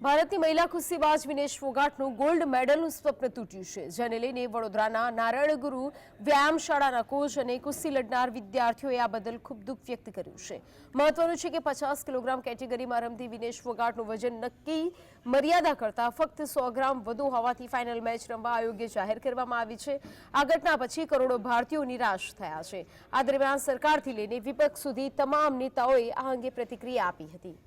ભારતની મહિલા કુસ્તીબાજ વિનેશ ફોગાટનું ગોલ્ડ મેડલનું સ્વપ્ન તૂટ્યું છે, જેને લઈને વડોદરાના નારાયણ ગુરુ વ્યાયામ શાળાના કોચ અને કુસ્તી લડનાર વિદ્યાર્થીઓએ આ બદલ ખૂબ દુઃખ વ્યક્ત કર્યું છે. મહત્વનું છે કે પચાસ કિલોગ્રામ કેટેગરીમાં રમતી વિનેશ ફોગાટનું વજન નક્કી મર્યાદા કરતાં ફક્ત સો ગ્રામ વધુ હોવાથી ફાઇનલ મેચ રમવા આયોગે જાહેર કરવામાં આવી છે. આ ઘટના પછી કરોડો ભારતીયો નિરાશ થયા છે. આ દરમિયાન સરકારથી લઈને વિપક્ષ સુધી તમામ નેતાઓએ આ અંગે પ્રતિક્રિયા આપી હતી.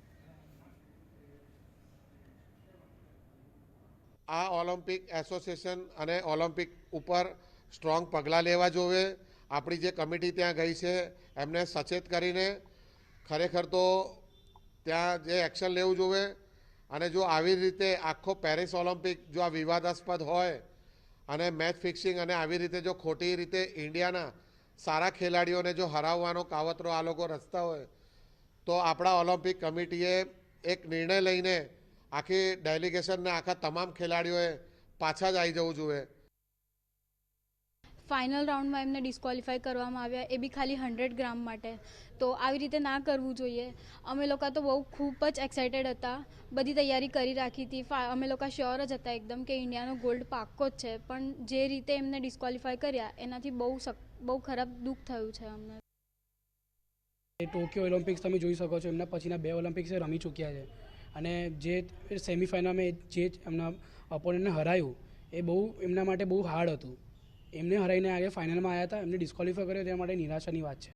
આ ઓલિમ્પિક એસોસિએશન અને ઓલિમ્પિક ઉપર સ્ટ્રોંગ પગલાં લેવા જોવે. આપણી જે કમિટી ત્યાં ગઈ છે, એમને સચેત કરીને ખરેખર તો ત્યાં જે એક્શન લેવું જોવે. અને જો આવી રીતે આખો પેરિસ ઓલિમ્પિક જો આ વિવાદાસ્પદ હોય અને મેચ ફિક્સિંગ અને આવી રીતે જો ખોટી રીતે ઇન્ડિયાના સારા ખેલાડીઓને જો હરાવવાનો કાવતરો આ લોકો રચતા હોય, તો આપણા ઓલિમ્પિક કમિટીએ એક નિર્ણય લઈને આખી ડેલિગેશનને આખા તમામ ખેલાડીઓએ પાછા જ આવી જવું જોઈએ. ફાઇનલ રાઉન્ડમાં એમને ડિસ્કવોલિફાય કરવામાં આવ્યા. એ બી ખાલી હંડ્રેડ ગ્રામ માટે. તો આવી રીતે ના કરવું જોઈએ. અમે લોકો તો બહુ ખૂબ જ એક્સાઇટેડ હતા. બધી તૈયારી કરી રાખી હતી. અમે લોકો શ્યોર જ હતા એકદમ કે ઇન્ડિયાનો ગોલ્ડ પાક્કો જ છે. પણ જે રીતે એમને ડિસ્કવોલિફાય કર્યા એનાથી બહુ બહુ ખરાબ દુઃખ થયું છે અમને. ટોક્યો ઓલિમ્પિક્સ તમે જોઈ શકો છો. એમના પછીના બે ઓલિમ્પિક્સ રમી ચૂક્યા છે. અને જે સેમિફાઇનલમાં જે એમના ઓપોનન્ટને હરાયું, એ બહુ એમના માટે બહુ હાર્ડ હતું. એમને હરાઈને આગળ ફાઇનલમાં આવ્યા હતા, એમને ડિસ્ક્વોલિફાય કર્યો તે માટે નિરાશાની વાત છે.